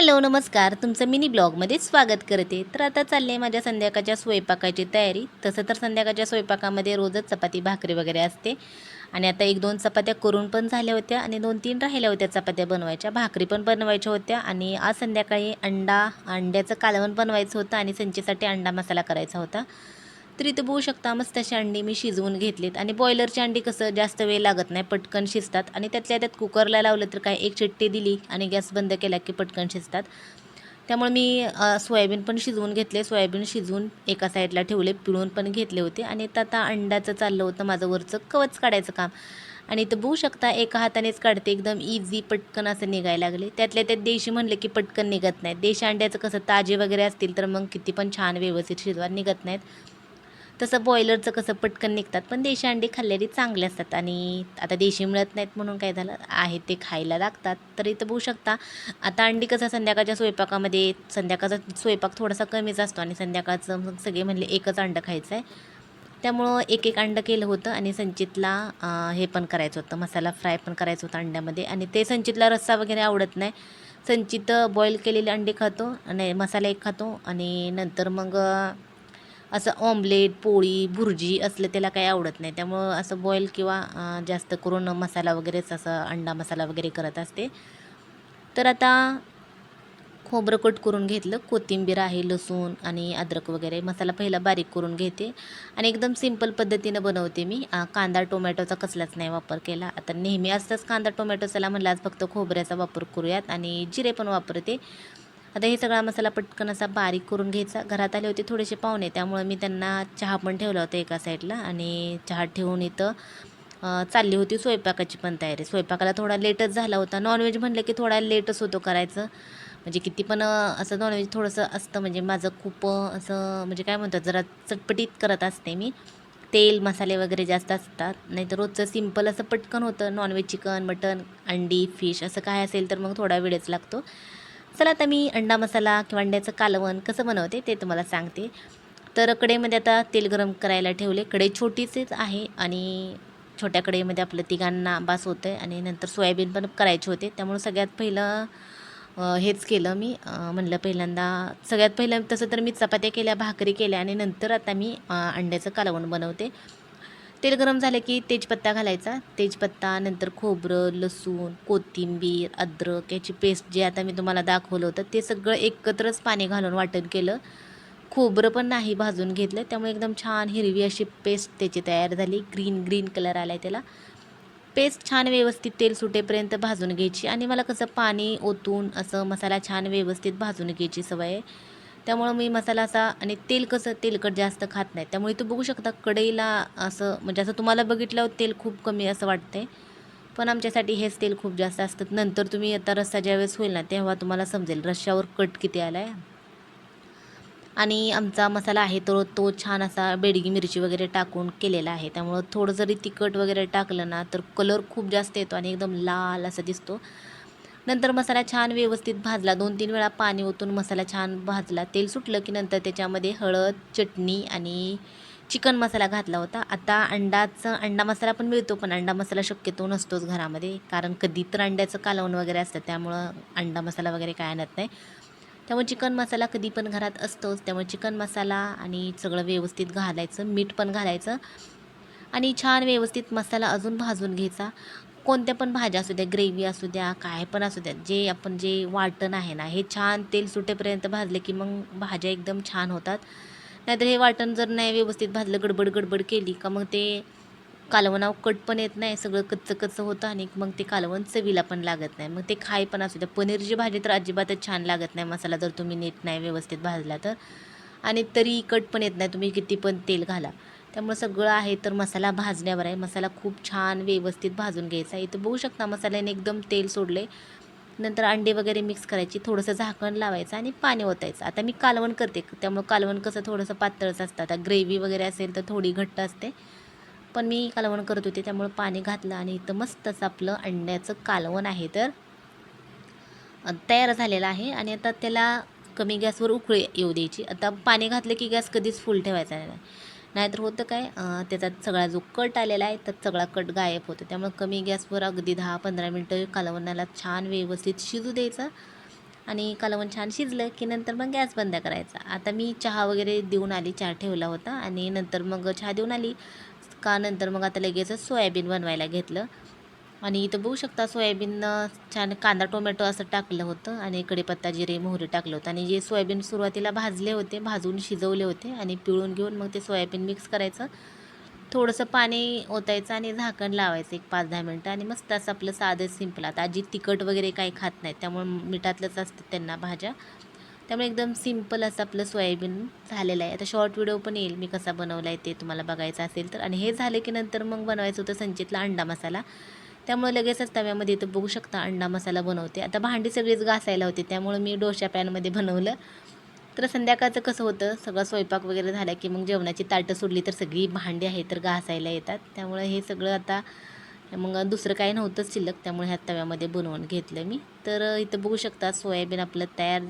Hello नमस्कार. तुमचं mini ब्लॉगमध्ये स्वागत करते. तर आता चालले आहे माझ्या संध्याकाळच्या स्वयंपाकाची तयारी. तसं तर संध्याकाळच्या स्वयंपाकामध्ये रोजच चपाती भाकरी वगैरे असते. आणि आता एक दोन चपात्या करून पण झाल्या होत्या आणि दोन तीन राहिल्या होत्या चपात्या बनवायच्या. भाकरी पण बनवायच्या होत्या आणि आज संध्याकाळी अंडा अंड्याचं कालवण बनवायचं होतं आणि संचेसाठी अंडा मसाला करायचा होता. तर इथं बघू शकता मस्त अशी अंडी मी शिजवून घेतलीत. आणि बॉयलरची अंडी कसं जास्त वेळ लागत नाही पटकन शिजतात. आणि त्यातल्या त्यात कुकरला लावलं तर काय एक चिट्टी दिली आणि गॅस बंद केला की पटकन शिजतात. त्यामुळे मी सोयाबीन पण शिजवून घेतले. सोयाबीन शिजवून एका साईडला ठेवले पिळून पण घेतले होते. आणि आता आता अंड्याचं चाललं होतं माझं वरचं कवच काढायचं काम. आणि इथं बघू शकता एका हातानेच काढते. एकदम इझी पटकन असं निघायला लागले. त्यातल्या त्यात देशी म्हणले की पटकन निघत नाहीत देशी अंड्याचं कसं ताजे वगैरे असतील तर मग किती पण छान व्यवस्थित शिजवा निघत नाहीत. तसं बॉयलरचं कसं पटकन निघतात पण देशी अंडी खाल्लेली चांगले असतात. आणि आता देशी मिळत नाहीत म्हणून काय झालं आहे ते खायला लागतात. तर इथं बघू शकता. आता अंडी कसं संध्याकाळच्या स्वयंपाकामध्ये संध्याकाळचा स्वयंपाक थोडासा कमीच असतो आणि संध्याकाळचं मग सगळे म्हणले एकच अंडं खायचं आहे. त्यामुळं एक एक अंडं केलं होतं आणि संचितला हे पण करायचं होतं मसाला फ्राय पण करायचं होतं अंड्यामध्ये. आणि ते संचितला रस्सा वगैरे आवडत नाही. संचित बॉईल केलेले अंडे खातो आणि मसाला एक खातो. आणि नंतर मग असं ऑमलेट पोळी भुर्जी असलं त्याला काही आवडत नाही. त्यामुळं असं बॉईल किंवा जास्त करून मसाला वगैरेच असं अंडा मसाला वगैरे करत असते. तर आता खोबरं कट करून घेतलं कोथिंबीर आहे लसूण आणि अद्रक वगैरे मसाला पहिला बारीक करून घेते. आणि एकदम सिंपल पद्धतीनं बनवते मी. कांदा टोमॅटोचा कसलाच नाही वापर केला. आता नेहमी असताच कांदा टोमॅटोचाला म्हणलं आज फक्त खोबऱ्याचा वापर करूयात. आणि जिरे पण वापरते. आता हे सगळा मसाला पटकन असा बारीक करून घ्यायचा. घरात आले होते थोडेसे पाहुणे त्यामुळे मी त्यांना चहा पण ठेवला होता एका साईडला आणि चहा ठेवून इथं चालली होती स्वयंपाकाची पण तयारी. स्वयंपाकाला थोडा लेटच झाला होता. नॉनव्हेज म्हणलं की थोडा लेटच होतो करायचं. म्हणजे किती पण असं नॉनव्हेज थोडंसं असतं. म्हणजे माझं खूप असं म्हणजे काय म्हणतात जरा चटपटीत करत असते मी. तेल मसाले वगैरे जास्त असतात. नाहीतर रोजचं सिंपल असं पटकन होतं. नॉनव्हेज चिकन मटन अंडी फिश असं काय असेल तर मग थोडा वेळच लागतो. चला आता मी अंडा मसाला किंवा अंड्याचं कालवण कसं बनवते ते तुम्हाला सांगते. तर कडेमध्ये आता तेल गरम करायला ठेवले. कडे छोटीचीच आहे आणि छोट्या कडेमध्ये आपलं तिघांना बास होतं आहे आणि नंतर सोयाबीन पण करायचे होते. त्यामुळे सगळ्यात पहिलं हेच केलं मी. म्हणलं पहिल्यांदा सगळ्यात पहिलं तसं तर मी चपात्या केल्या भाकरी केल्या आणि नंतर आता मी अंड्याचं कालवण बनवते. तेल गरम झालं की तेजपत्ता घालायचा. तेजपत्ता नंतर खोबरं लसूण कोथिंबीर अद्रक याची पेस्ट जे आता मी तुम्हाला दाखवलं होतं ते सगळं एकत्रच पाणी घालून वाटण केलं. खोबरं पण नाही भाजून घेतलं त्यामुळे एकदम छान हिरवी अशी पेस्ट त्याची तयार झाली. ग्रीन ग्रीन कलर आला आहे त्याला. पेस्ट छान व्यवस्थित तेल सुटेपर्यंत भाजून घ्यायची आणि मला कसं पाणी ओतून असं मसाला छान व्यवस्थित भाजून घ्यायची सवय आहे. त्यामुळं मी मसाला असा आणि तेल कसं तेलकट जास्त खात नाही. त्यामुळे तू बघू शकता कढईला असं म्हणजे असं तुम्हाला बघितल्यावर तेल खूप कमी असं वाटते पण आमच्यासाठी हेच तेल खूप जास्त असतात नंतर तुम्ही आता रस्सा ज्यावेळेस होईल ना तेव्हा तुम्हाला समजेल रश्श्यावर कट किती आला आहे आणि आमचा मसाला आहे तो तो छान असा बेडगी मिरची वगैरे टाकून केलेला आहे. त्यामुळं थोडं जरी तिखट वगैरे टाकलं ना तर कलर खूप जास्त येतो आणि एकदम लाल असा दिसतो. नंतर मसाला छान व्यवस्थित भाजला. दोन तीन वेळा पाणी ओतून मसाला छान भाजला. तेल सुटलं की नंतर त्याच्यामध्ये हळद चटणी आणि चिकन मसाला घातला होता. आता अंडाचं अंडा मसाला पण मिळतो पण अंडा मसाला शक्यतो नसतोच घरामध्ये. कारण कधी तर अंड्याचं कालवण वगैरे असतं त्यामुळं अंडा मसाला वगैरे काय आणत नाही. त्यामुळे चिकन मसाला कधी पण घरात असतोच. त्यामुळे चिकन मसाला आणि सगळं व्यवस्थित घालायचं मीठ पण घालायचं. आणि छान व्यवस्थित मसाला अजून भाजून घ्यायचा. कोणत्या पण भाज्या असू द्या ग्रेव्ही असू द्या काय पण असू द्या जे आपण जे वाटण आहे ना हे छान तेल सुटेपर्यंत भाजले की मग भाज्या एकदम छान होतात. नाहीतर हे वाटण जर नाही व्यवस्थित भाजलं गडबड गडबड केली का मग ते कालवणाव कट पण येत नाही सगळं कच्चं कच्चं होतं आणि मग ते कालवण चवीला पण लागत नाही. मग ते खाय पण असू द्या. पनीरची भाजी तर अजिबातच छान लागत नाही मसाला जर तुम्ही नीट नाही व्यवस्थित भाजला तर. आणि तरी कट पण येत नाही तुम्ही किती पण तेल घाला. त्यामुळे सगळं आहे तर मसाला भाजण्यावर आहे. मसाला खूप छान व्यवस्थित भाजून घ्यायचा इथं बघू शकता मसाल्याने एकदम तेल सोडले नंतर अंडे वगैरे मिक्स करायची. थोडंसं झाकण लावायचं आणि पाणी ओतायचं. आता मी कालवण करते. त्यामुळे कालवण कसं थोडंसं पातळच असतं. आता ग्रेव्ही वगैरे असेल तर थोडी घट्ट असते. पण मी कालवण करत होते. त्यामुळे पाणी घातलं आणि इथं मस्तच आपलं अंड्याचं कालवण आहे तर तयार झालेलं आहे. आणि आता त्याला कमी गॅसवर उकळी येऊ द्यायची. आता पाणी घातलं की गॅस कधीच फुल ठेवायचा नाही. नाहीतर होतं काय त्याचा सगळा जो कट आलेला आहे तर सगळा कट गायब होतो. त्यामुळे कमी गॅसवर अगदी दहा पंधरा मिनटं कालवणाला छान व्यवस्थित शिजू द्यायचं आणि कालवण छान शिजलं की नंतर मग गॅस बंद करायचा. आता मी चहा वगैरे देऊन आली चहा ठेवला होता आणि नंतर मग चहा देऊन आली का नंतर मग आता लगेचच सोयाबीन बनवायला घेतलं. आणि इथं बघू शकता सोयाबीन छान कांदा टोमॅटो असं टाकलं होतं आणि कढीपत्ता जिरे मोहरी टाकलं होतं. आणि जे सोयाबीन सुरुवातीला भाजले होते भाजून शिजवले होते आणि पिळून घेऊन मग ते सोयाबीन मिक्स करायचं. थोडंसं पाणी ओतायचं आणि झाकण लावायचं एक पाच दहा मिनटं आणि मस्त असं आपलं साधं सिंपल आता आजी तिखट वगैरे काही खात नाहीत त्यामुळे मिठातलंच असतं त्यांना भाज्या. त्यामुळे एकदम सिंपल असं आपलं सोयाबीन झालेलं आहे. आता शॉर्ट व्हिडिओ पण येईल मी कसा बनवला आहे ते तुम्हाला बघायचं असेल तर. आणि हे झालं की नंतर मग बनवायचं होतं संचितला अंडा मसाला. त्यामुळे लगेचच तव्यामध्ये इथं बघू शकता अंडा मसाला बनवते. आता भांडी सगळीच घासायला होती त्यामुळे मी डोशा पॅनमध्ये बनवलं. तर संध्याकाळचं कसं होतं सगळं स्वयंपाक वगैरे झाला की मग जेवणाची ताटं सोडली तर सगळी भांडी आहे तर घासायला येतात. त्यामुळे हे सगळं आता मग दुसरं काही नव्हतंच शिल्लक त्यामुळे ह्या तव्यामध्ये बनवून घेतलं मी. तर इथं बघू शकता सोयाबीन आपलं तयार